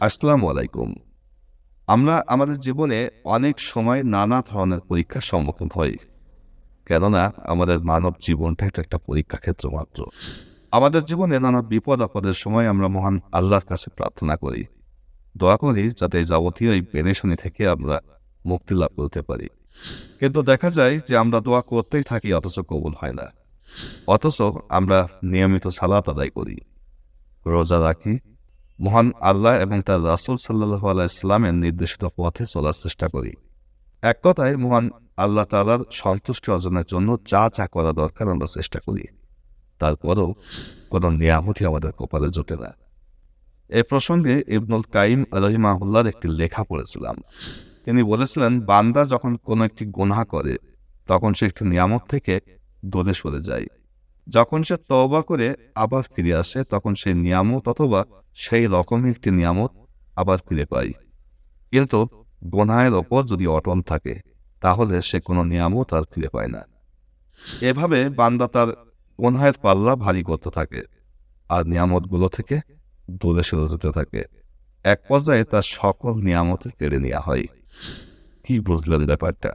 আসসালামু আলাইকুম। আমরা আমাদের জীবনে অনেক সময় নানা ধরনের পরীক্ষার সম্মুখীন হই, কেননা আমাদের মানব জীবনটা তো একটা পরীক্ষা ক্ষেত্র মাত্র। আমাদের জীবনে নানা বিপদ আপদের সময় আমরা মহান আল্লাহর কাছে প্রার্থনা করি। দোয়া করি যাতে যাবতীয় এই পেরেশানি থেকে আমরা মুক্তি লাভ করতে পারি। কিন্তু দেখা যায় যে আমরা দোয়া করতেই থাকি, অথচ কবুল হয় না। অথচ আমরা নিয়মিত সালাত আদায় করি। রোজা রাখি মহান আল্লাহ এবং তার রাসুল সাল্লাহ আলাইসলামের নির্দেশিত পথে চলার চেষ্টা করি। এক কথায়, মহান আল্লাহ তালার সন্তুষ্টি অর্জনের জন্য যা যা করা দরকার আমরা চেষ্টা করি। তারপরও কোনো নিয়ামতই আমাদের কপালে জোটে না। এ প্রসঙ্গে ইবনুল কাইম রহিমাহুল্লার একটি লেখা পড়েছিলাম। তিনি বলেছিলেন, বান্দা যখন কোনো একটি গুনাহ করে, তখন সে একটি নিয়ামত থেকে দূরে সরে যায়। যখন সে তওবা করে আবার ফিরে আসে, তখন সে নিয়ামত অথবা সেই রকমই একটি নিয়ামত আবার ফিরে পায়। কিন্তু গোনায়ের ওপর যদি অটল থাকে, তাহলে সে কোনো নিয়ামত আর ফিরে পায় না। এভাবে বান্দা তার গোনায়ের পাল্লা ভারী করতে থাকে আর নিয়ামতগুলো থেকে দূরে সরে যেতে থাকে। এক পর্যায়ে তার সকল নিয়ামত কেড়ে নেওয়া হয়। কি বুঝলেন ব্যাপারটা?